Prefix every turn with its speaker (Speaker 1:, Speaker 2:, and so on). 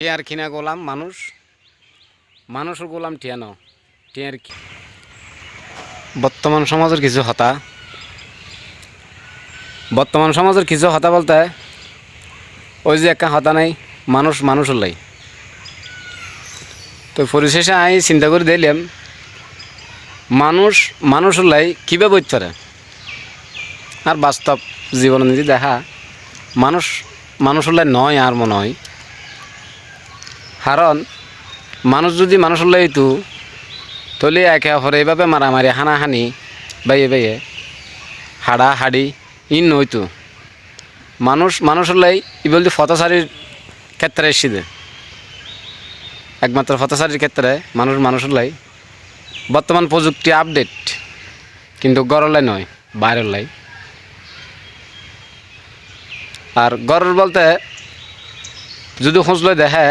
Speaker 1: টিয়ার কিনা গোলাম মানুষ, মানুষের গোলাম টিয়া নাও, টিয়ার বর্তমান সমাজের কিছু হতা। বর্তমান সমাজের কিছু হতা বলতে, ওই যে একটা হতা নাই, মানুষ মানুষ লাই। তো পরিশেষে আমি চিন্তা করে দিলাম মানুষ মানুষ লাই কীভাবে বইতে আর বাস্তব জীবনে যদি দেখা, মানুষ মানুষ লাই নয় আর মনে হয়। কারণ মানুষ যদি মানুষের লাই তো তলে একে অপরে এইভাবে মারামারি, হানাহানি, বাইয়ে বাইয়ে হাড়া হাড়ি ইন নইতো মানুষ, মানুষের লাই ই বলতে ফতসারির ক্ষেত্রে এসে একমাত্র ফতসারির ক্ষেত্রে মানুষ, মানুষের লাই বর্তমান প্রযুক্তি আপডেট, কিন্তু গরলাই নয়, বাইরের লাই আর গরর বলতে যদি খোঁজলে দেখে